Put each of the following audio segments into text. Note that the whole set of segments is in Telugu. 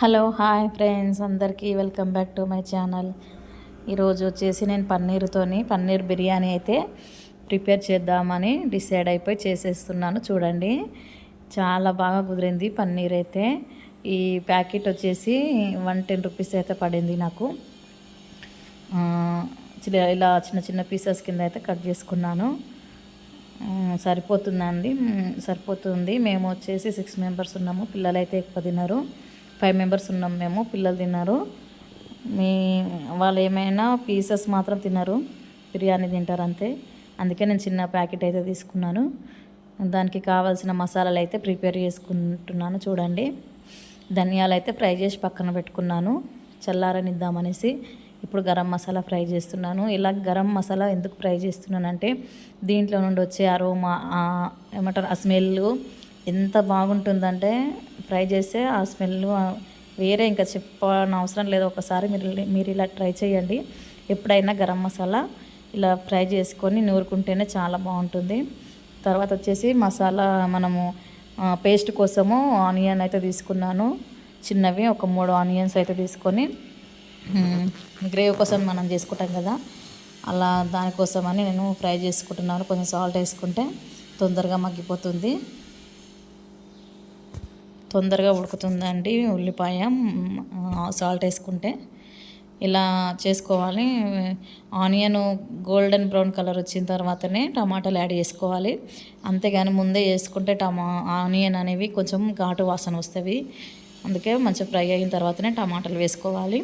Hello hi friends. అందరికీ welcome back to my channel. ఈరోజు వచ్చేసి నేను పన్నీర్తోని పన్నీర్ బిర్యానీ అయితే ప్రిపేర్ చేద్దామని డిసైడ్ అయిపోయి చేసేస్తున్నాను. చూడండి చాలా బాగా కుదిరింది పన్నీర్ అయితే. ఈ ప్యాకెట్ వచ్చేసి వన్ టెన్ రూపీస్ అయితే పడింది నాకు. ఇలా చిన్న చిన్న పీసెస్ కింద అయితే కట్ చేసుకున్నాను. సరిపోతుందండి సరిపోతుంది మేము వచ్చేసి సిక్స్ మెంబర్స్ ఉన్నాము. పిల్లలైతే ఎక్కువ తిన్నారు ఫైవ్ మెంబర్స్ ఉన్నాం మేము పిల్లలు తిన్నారు. మీ వాళ్ళు ఏమైనా పీసెస్ మాత్రం తిన్నారు బిర్యానీ తింటారు అంతే. అందుకే నేను చిన్న ప్యాకెట్ అయితే తీసుకున్నాను. దానికి కావాల్సిన మసాలాలు అయితే ప్రిపేర్ చేసుకుంటున్నాను చూడండి. ధనియాలు అయితే ఫ్రై చేసి పక్కన పెట్టుకున్నాను చల్లారనిద్దామనేసి. ఇప్పుడు గరం మసాలా ఫ్రై చేస్తున్నాను. ఇలా గరం మసాలా ఎందుకు ఫ్రై చేస్తున్నానంటే దీంట్లో నుండి వచ్చే అరోమా ఏమంటారు ఆ స్మెల్ ఎంత బాగుంటుందంటే ఫ్రై చేస్తే ఆ స్మెల్ వేరే ఇంకా చెప్పని అవసరం లేదు. ఒకసారి మీరు మీరు ఇలా ట్రై చేయండి. ఎప్పుడైనా గరం మసాలా ఇలా ఫ్రై చేసుకొని నూరుకుంటేనే చాలా బాగుంటుంది. తర్వాత వచ్చేసి మసాలా మనము పేస్ట్ కోసము ఆనియన్ అయితే తీసుకున్నాను. చిన్నవి ఒక మూడు ఆనియన్స్ అయితే తీసుకొని గ్రేవ్ గ్రేవీ కోసం మనం చేసుకుంటాం కదా అలా దానికోసమని నేను ఫ్రై చేసుకుంటున్నాను. కొంచెం సాల్ట్ వేసుకుంటే తొందరగా మగ్గిపోతుంది. తొందరగా ఉడుకుతుందండి ఉల్లిపాయ. సాల్ట్ వేసుకుంటే ఇలా చేసుకోవాలి. ఆనియన్ గోల్డెన్ బ్రౌన్ కలర్ వచ్చిన తర్వాతనే టమాటాలు యాడ్ చేసుకోవాలి. అంతేగాని ముందే వేసుకుంటే టమా ఆనియన్ అనేవి కొంచెం ఘాటు వాసన వస్తుంది. అందుకే మంచిగా ఫ్రై అయిన తర్వాతనే టమాటాలు వేసుకోవాలి.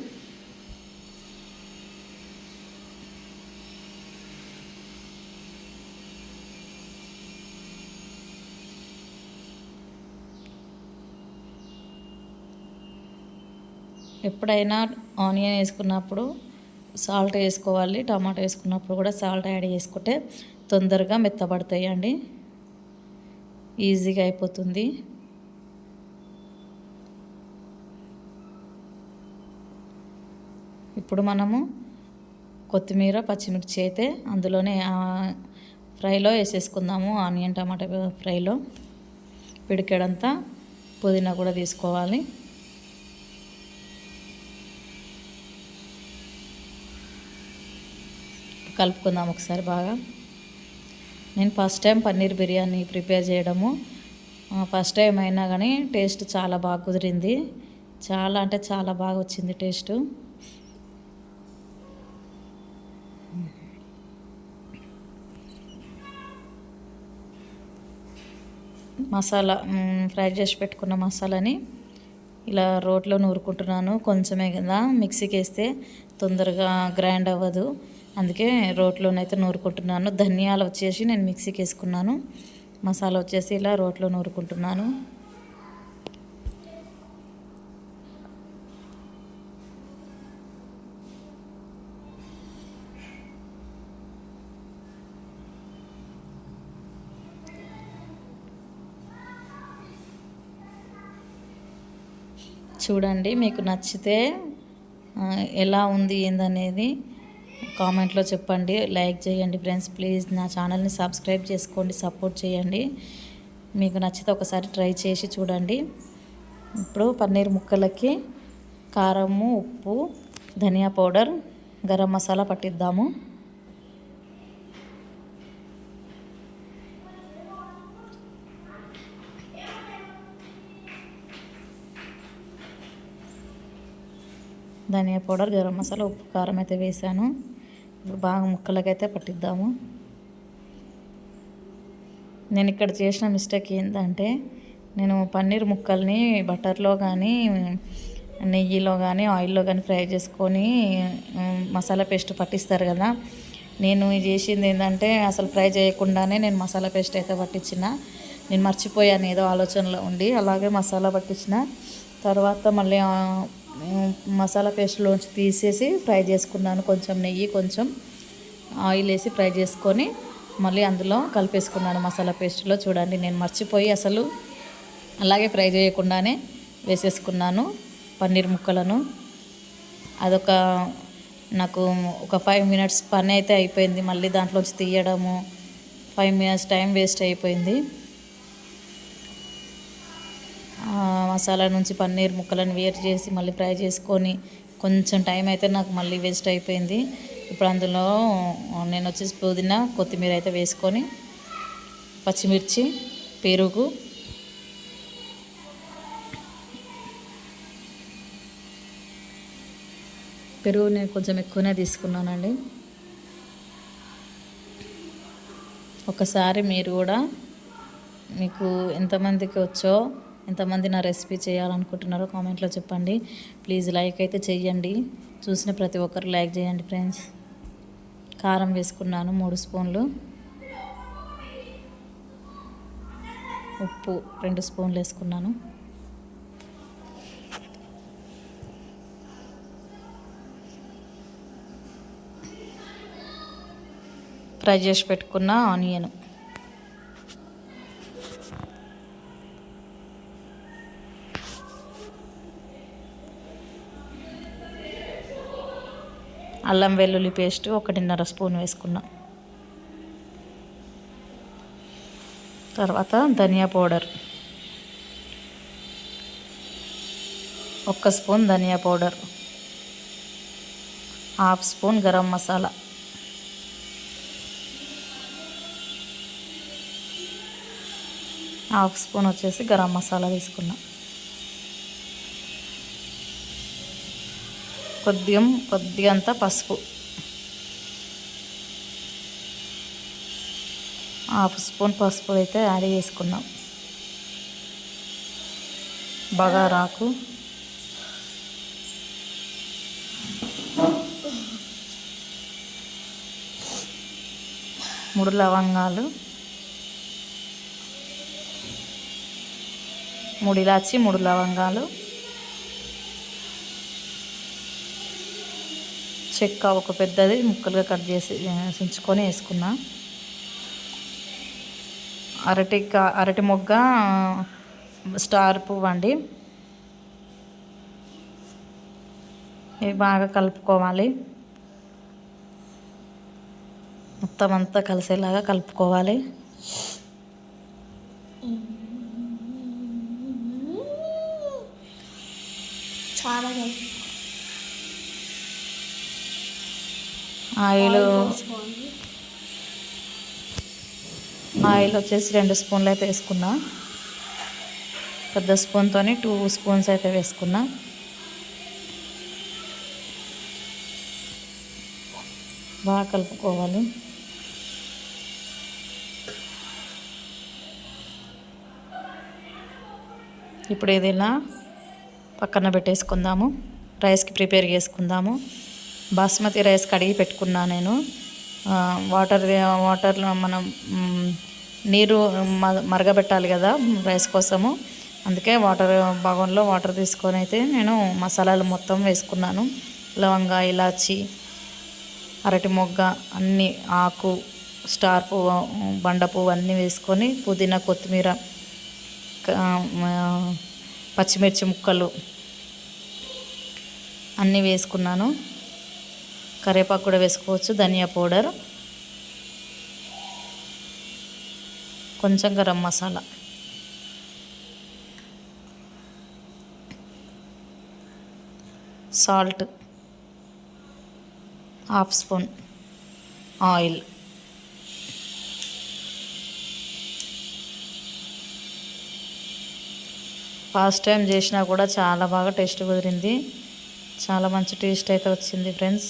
ఎప్పుడైనా ఆనియన్ వేసుకున్నప్పుడు సాల్ట్ వేసుకోవాలి టమాటా వేసుకున్నప్పుడు కూడా సాల్ట్ యాడ్ చేసుకుంటే తొందరగా మెత్తబడతాయి అండి. ఈజీగా అయిపోతుంది. ఇప్పుడు మనము కొత్తిమీర పచ్చిమిర్చి అయితే అందులోనే ఫ్రైలో వేసేసుకుందాము ఆనియన్ టమాటా ఫ్రైలో. పిడికెడంతా పుదీనా కూడా తీసుకోవాలి. కలుపుకుందాం ఒకసారి బాగా. నేను first time paneer biryani prepare చేయడము. ఫస్ట్ టైం అయినా కానీ టేస్ట్ చాలా బాగా కుదిరింది. చాలా అంటే చాలా బాగా వచ్చింది టేస్ట్. మసాలా ఫ్రై చేసి పెట్టుకున్న మసాలాని ఇలా రోట్లో నూరుకుంటున్నాను. కొంచెమే కదా మిక్సీకి వేస్తే తొందరగా గ్రైండ్ అవ్వదు. అందుకే రోట్లోనైతే నూరుకుంటున్నాను. ధనియాలు వచ్చేసి నేను మిక్సీకి వేసుకున్నాను. మసాలా వచ్చేసి ఇలా రోట్లో నూరుకుంటున్నాను. చూడండి మీకు నచ్చితే ఎలా ఉంది ఏందనేది కామెంట్లో చెప్పండి లైక్ చేయండి ఫ్రెండ్స్. ప్లీజ్ నా ఛానల్ని సబ్స్క్రైబ్ చేసుకోండి సపోర్ట్ చేయండి. మీకు నచ్చితే ఒకసారి ట్రై చేసి చూడండి. ఇప్పుడు పన్నీర్ ముక్కలకి కారము ఉప్పు ధనియా పౌడర్ గరం మసాలా పట్టిద్దాము. ధనియా పౌడర్ గరం మసాలా ఉప్పు కారం అయితే వేసాను ఇప్పుడు బాగా ముక్కలకైతే పట్టిద్దాము. నేను ఇక్కడ చేసిన మిస్టేక్ ఏంటంటే నేను పన్నీర్ ముక్కల్ని బటర్లో కానీ నెయ్యిలో కానీ ఆయిల్లో కానీ ఫ్రై చేసుకొని మసాలా పేస్ట్ పట్టిస్తారు కదా. నేను ఇది చేసింది ఏంటంటే అసలు ఫ్రై చేయకుండానే నేను మసాలా పేస్ట్ అయితే పట్టించిన. నేను మర్చిపోయాను ఏదో ఆలోచనలో ఉండి అలాగే మసాలా పట్టించిన. తర్వాత మళ్ళీ మసాలా పేస్ట్లోంచి తీసేసి ఫ్రై చేసుకున్నాను. కొంచెం నెయ్యి కొంచెం ఆయిల్ వేసి ఫ్రై చేసుకొని మళ్ళీ అందులో కలిపేసుకున్నాను మసాలా పేస్ట్లో. చూడండి నేను మర్చిపోయి అసలు అలాగే ఫ్రై చేయకుండానే వేసేసుకున్నాను పన్నీర్ ముక్కలను. అదొక నాకు ఒక ఫైవ్ మినిట్స్ పని అయితే అయిపోయింది. మళ్ళీ దాంట్లోంచి తీయడము ఫైవ్ మినిట్స్ టైం వేస్ట్ అయిపోయింది ఆ, మసాలా నుంచి పన్నీర్ ముక్కలను వేరు చేసి మళ్ళీ ఫ్రై చేసుకొని కొంచెం టైం అయితే నాకు మళ్ళీ వేస్ట్ అయిపోయింది. ఇప్పుడు అందులో నేను వచ్చేసి పుదీనా కొత్తిమీర అయితే వేసుకొని పచ్చిమిర్చి పెరుగు పెరుగు నేను కొంచెం ఎక్కువనే తీసుకున్నానండి. ఒకసారి మీరు కూడా మీకు ఎంతమందికి వచ్చో ఎంతమంది నా రెసిపీ చేయాలనుకుంటున్నారో కామెంట్లో చెప్పండి. ప్లీజ్ లైక్ అయితే చెయ్యండి. చూసిన ప్రతి ఒక్కరు లైక్ చేయండి ఫ్రెండ్స్. కారం వేసుకున్నాను మూడు స్పూన్లు. ఉప్పు రెండు స్పూన్లు వేసుకున్నాను. ఫ్రై చేసి పెట్టుకున్న ఆనియన్. అల్లం వెల్లుల్లి పేస్ట్ ఒకటిన్నర స్పూన్ వేసుకున్నా. తర్వాత ధనియా పౌడర్. ఒక్క spoon dhania powder. Half spoon garam masala. Half spoon వచ్చేసి గరం మసాలా తీసుకున్నాం. కొద్దిగా కొద్దిగంత పసుపు. హాఫ్ స్పూన్ పసుపు అయితే యాడ్ చేసుకున్నాం. బగారాకు మూడు లవంగాలు. మూడు ఇలాచి మూడు లవంగాలు. చెక్క ఒక పెద్దది ముక్కలుగా కట్ చేసి సించుకొని వేసుకున్నా. అరటి కా అరటి మొగ్గ స్టార్ పువ్వు అండి. ఇవి బాగా కలుపుకోవాలి. మొత్తం అంతా కలిసేలాగా కలుపుకోవాలి. చాలా ఆయిల్ ఆయిల్ వచ్చేసి రెండు స్పూన్లు అయితే వేసుకున్నా. పెద్ద స్పూన్తో టూ స్పూన్స్ అయితే వేసుకున్నా. బాగా కలుపుకోవాలి. ఇప్పుడు ఏదైనా పక్కన పెట్టేసుకుందాము. రైస్కి ప్రిపేర్ చేసుకుందాము. బాస్మతి రైస్ కడిగి పెట్టుకున్నా నేను. వాటర్ వాటర్లో మనం నీరు మ- మరగబెట్టాలి కదా రైస్ కోసము. అందుకే వాటర్ భాగంలో వాటర్ తీసుకొని అయితే నేను మసాలాలు మొత్తం వేసుకున్నాను. లవంగా ఇలాచి అరటి మొగ్గ అన్ని ఆకు స్టార్ పువ్వు బండ పువ్వు అన్నీ వేసుకొని పుదీనా కొత్తిమీర పచ్చిమిర్చి ముక్కలు అన్నీ వేసుకున్నాను. కరివేపాకు కూడా వేసుకోవచ్చు ధనియా పౌడర్. కొంచెం garam masala. Salt half spoon oil. First time చేసినా కూడా చాలా బాగా టేస్ట్ కుదిరింది. చాలా మంచి టేస్ట్ అయితే వచ్చింది ఫ్రెండ్స్.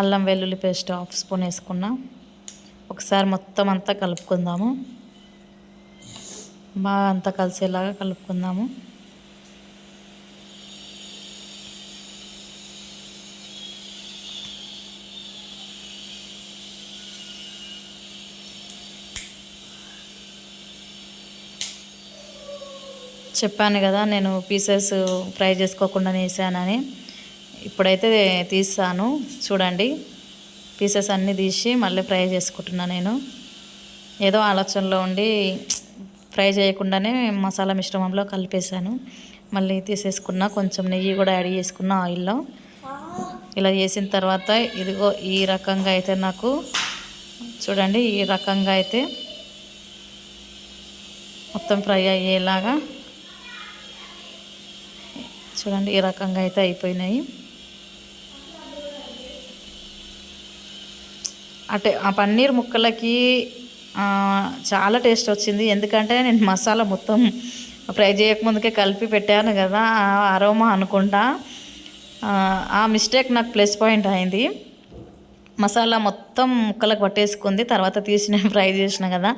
అల్లం వెల్లుల్లి పేస్ట్ హాఫ్ స్పూన్ వేసుకున్నా. ఒకసారి మొత్తం అంతా కలుపుకుందాము. బాగా అంతా కలిసేలాగా కలుపుకుందాము. చెప్పాను కదా నేను పీసెస్ ఫ్రై చేసుకోకుండా వేసానని ఇప్పుడైతే తీస్తాను. చూడండి. పీసెస్ అన్నీ తీసి మళ్ళీ ఫ్రై చేసుకుంటున్నా నేను. ఏదో ఆలోచనలో ఉండి ఫ్రై చేయకుండానే మసాలా మిశ్రమంలో కలిపేశాను. మళ్ళీ తీసేసుకున్న కొంచెం నెయ్యి కూడా యాడ్ చేసుకున్న ఆయిల్లో. ఇలా చేసిన తర్వాత ఇదిగో ఈ రకంగా అయితే నాకు చూడండి ఈ రకంగా అయితే మొత్తం ఫ్రై అయ్యేలాగా చూడండి ఈ రకంగా అయితే అయిపోయినాయి. అంటే ఆ పన్నీర్ ముక్కలకి చాలా టేస్ట్ వచ్చింది. ఎందుకంటే నేను మసాలా మొత్తం ఫ్రై చేయకముందుకే కలిపి పెట్టాను కదా ఆ అరోమా అనుకుంటా. ఆ, ఆ మిస్టేక్ నాకు ప్లస్ పాయింట్ అయింది. మసాలా మొత్తం ముక్కలకు పట్టేసుకుంది. తర్వాత తీసి నేను ఫ్రై చేసిన కదా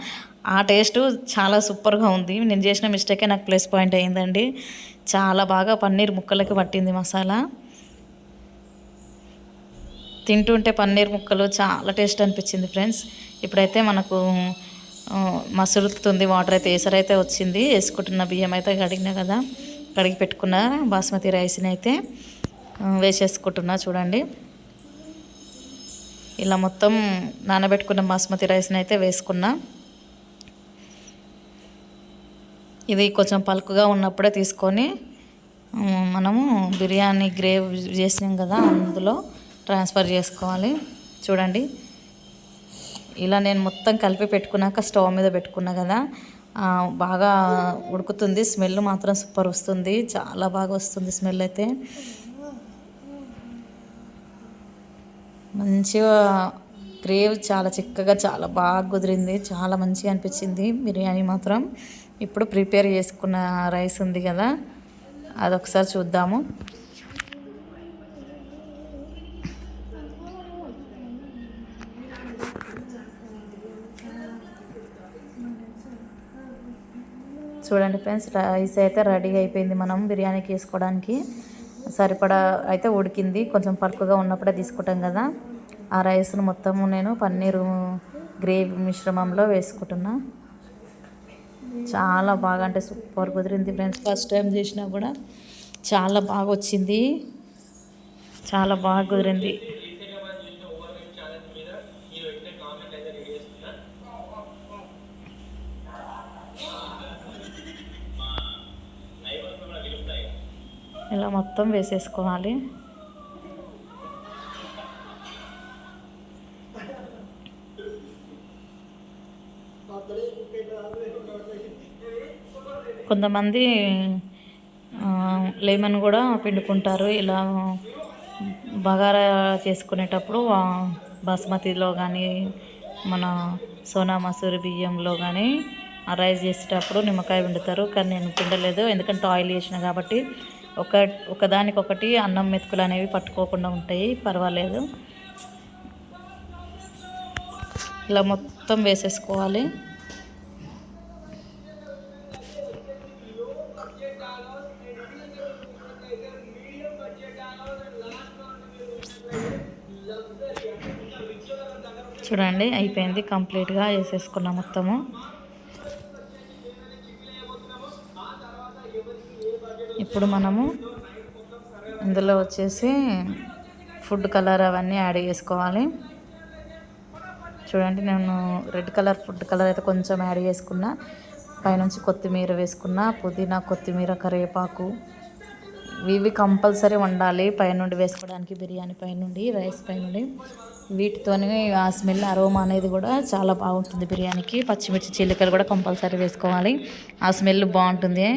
ఆ టేస్ట్ చాలా సూపర్గా ఉంది. నేను చేసిన మిస్టేకే నాకు ప్లస్ పాయింట్ అయిందండి. చాలా బాగా పన్నీర్ ముక్కలకి పట్టింది మసాలా. తింటుంటే పన్నీర్ ముక్కలు చాలా టేస్ట్ అనిపించింది ఫ్రెండ్స్. ఇప్పుడైతే మనకు మసులుతుంది వాటర్ అయితే ఏసరైతే వచ్చింది. వేసుకుంటున్న బియ్యం అయితే కడిగినా కదా. కడిగి పెట్టుకున్న బాస్మతి రైస్ని అయితే వేసేసుకుంటున్నా చూడండి. ఇలా మొత్తం నానబెట్టుకున్న బాస్మతి రైస్ని అయితే వేసుకున్నా. ఇది కొంచెం పలుకుగా ఉన్నప్పుడే తీసుకొని మనము బిర్యానీ గ్రేవ్ చేసినాం కదా అందులో. ట్రాన్స్ఫర్ చేసుకోవాలి. చూడండి. ఇలా నేను మొత్తం కలిపి పెట్టుకున్నాక స్టవ్ మీద పెట్టుకున్నా కదా బాగా ఉడుకుతుంది. స్మెల్ మాత్రం సూపర్ వస్తుంది. చాలా బాగా వస్తుంది స్మెల్ అయితే. మంచిగా గ్రేవ్ చాలా చిక్కగా చాలా బాగా కుదిరింది. చాలా మంచిగా అనిపించింది బిర్యానీ మాత్రం. ఇప్పుడు ప్రిపేర్ చేసుకున్న రైస్ ఉంది కదా అదొకసారి చూద్దాము. చూడండి ఫ్రెండ్స్ రైస్ అయితే రెడీ అయిపోయింది. మనం బిర్యానీకి వేసుకోవడానికి సరిపడా అయితే ఉడికింది. కొంచెం పలుకుగా ఉన్నప్పుడే తీసుకుంటాం కదా. ఆ రైస్ను మొత్తము నేను పన్నీరు గ్రేవీ మిశ్రమంలో వేసుకుంటున్నా. చాలా బాగా అంటే సూపర్ కుదిరింది ఫ్రెండ్స్. ఫస్ట్ టైం చేసినా కూడా చాలా బాగా వచ్చింది. చాలా బాగా కుదిరింది. ఇలా మొత్తం వేసేసుకోవాలి. కొంతమంది లెమన్ కూడా పిండుకుంటారు. ఇలా బగారా చేసుకునేటప్పుడు బాస్మతిలో కానీ మన సోనా మసూరి బియ్యంలో కానీ రైస్ చేసేటప్పుడు నిమ్మకాయ పిండుతారు. కానీ నేను పిండలేదు. ఎందుకంటే ఆయిల్ వేసిన కాబట్టి ఒక ఒకదానికొకటి అన్నం మెతుకులు అనేవి పట్టుకోకుండా ఉంటాయి పర్వాలేదు. ఇలా మొత్తం వేసేసుకోవాలి. చూడండి అయిపోయింది. కంప్లీట్గా వేసేసుకున్నాం మొత్తము. ఇప్పుడు మనము ఇందులో వచ్చేసి ఫుడ్ కలర్ అవన్నీ యాడ్ చేసుకోవాలి. చూడండి నేను రెడ్ కలర్ ఫుడ్ కలర్ అయితే కొంచెం యాడ్ చేసుకున్నా. పైనుంచి కొత్తిమీర వేసుకున్నా పుదీనా కొత్తిమీర కరివేపాకు. ఇవి కంపల్సరీ వండాలి. పైనుండి వేసుకోవడానికి బిర్యానీ పైనుండి రైస్ పైనుండి. వీటితోని ఆ స్మెల్ అరోమా అనేది కూడా చాలా బాగుంటుంది బిర్యానీకి. పచ్చిమిర్చి చిల్లికలు కూడా కంపల్సరీ వేసుకోవాలి. ఆ స్మెల్ బాగుంటుంది.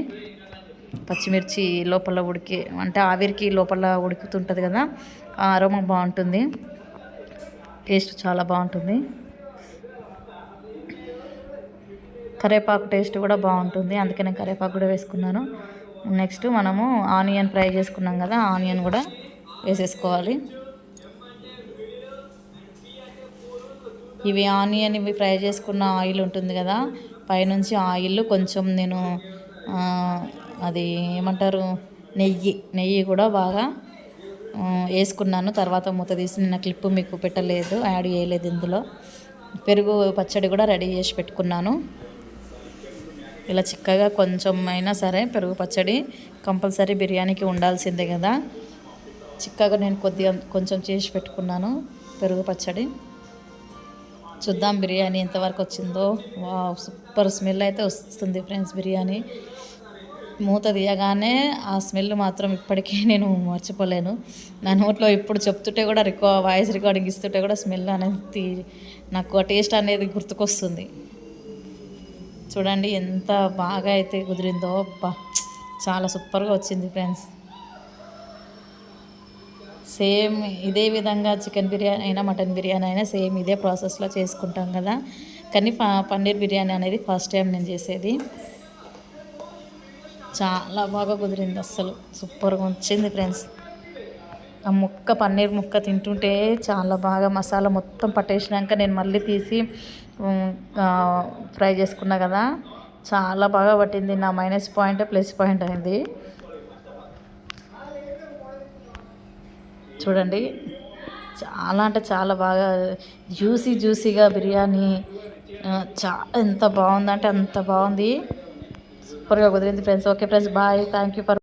పచ్చిమిర్చి లోపల ఉడికి అంటే ఆవిరికి లోపల ఉడుకుతుంటుంది కదా ఆ అరోమా బాగుంటుంది. టేస్ట్ చాలా బాగుంటుంది. కరేపాకు టేస్ట్ కూడా బాగుంటుంది. అందుకే నేను కరేపాకు కూడా వేసుకున్నాను. నెక్స్ట్ మనము ఆనియన్ ఫ్రై చేసుకున్నాం కదా ఆనియన్ కూడా వేసేసుకోవాలి. ఇవి ఆనియన్ ఇవి ఫ్రై చేసుకున్న ఆయిల్ ఉంటుంది కదా పైనుంచి ఆయిల్ కొంచెం నేను అది ఏమంటారు? నెయ్యి. నెయ్యి కూడా బాగా వేసుకున్నాను. తర్వాత మూత తీసి నిన్న క్లిప్ మీకు పెట్టలేదు యాడ్ చేయలేదు ఇందులో. పెరుగు పచ్చడి కూడా రెడీ చేసి పెట్టుకున్నాను. ఇలా చిక్కగా కొంచెం అయినా సరే పెరుగు పచ్చడి కంపల్సరీ బిర్యానీకి ఉండాల్సిందే కదా. చిక్కగా నేను కొద్దిగా కొంచెం చేసి పెట్టుకున్నాను పెరుగు పచ్చడి. చూద్దాం బిర్యానీ ఎంతవరకు వచ్చిందో. వా సూపర్ స్మెల్ అయితే వస్తుంది ఫ్రెండ్స్ బిర్యానీ. మూత తీయగానే ఆ స్మెల్ మాత్రం ఇప్పటికీ నేను మర్చిపోలేను. నా నోట్లో ఇప్పుడు చెప్తుంటే కూడా రికా వాయిస్ రికార్డింగ్ ఇస్తుంటే కూడా స్మెల్ అనేది నాకు ఆ టేస్ట్ అనేది గుర్తుకొస్తుంది. చూడండి ఎంత బాగా అయితే కుదిరిందో అబ్బా! చాలా సూపర్గా వచ్చింది ఫ్రెండ్స్. సేమ్ ఇదే విధంగా చికెన్ బిర్యానీ అయినా మటన్ బిర్యానీ అయినా సేమ్ ఇదే ప్రాసెస్లో చేసుకుంటాం కదా. కానీ ప- పన్నీర్ బిర్యానీ అనేది ఫస్ట్ టైం నేను చేసేది. చాలా బాగా కుదిరింది అస్సలు. సూపర్గా వచ్చింది ఫ్రెండ్స్. ఆ ముక్క పన్నీర్ ముక్క తింటుంటే చాలా బాగా మసాలా మొత్తం పట్టేసినాక నేను మళ్ళీ తీసి ఫ్రై చేసుకున్నా కదా. చాలా బాగా పట్టింది. నా మైనస్ పాయింట్ ప్లస్ పాయింట్ అయింది. చూడండి. చాలా అంటే చాలా బాగా జ్యూసీ జ్యూసీగా బిర్యానీ చా ఎంత బాగుందంటే అంత బాగుంది. సూపర్గా కుదిరింది friends okay friends bye thank you for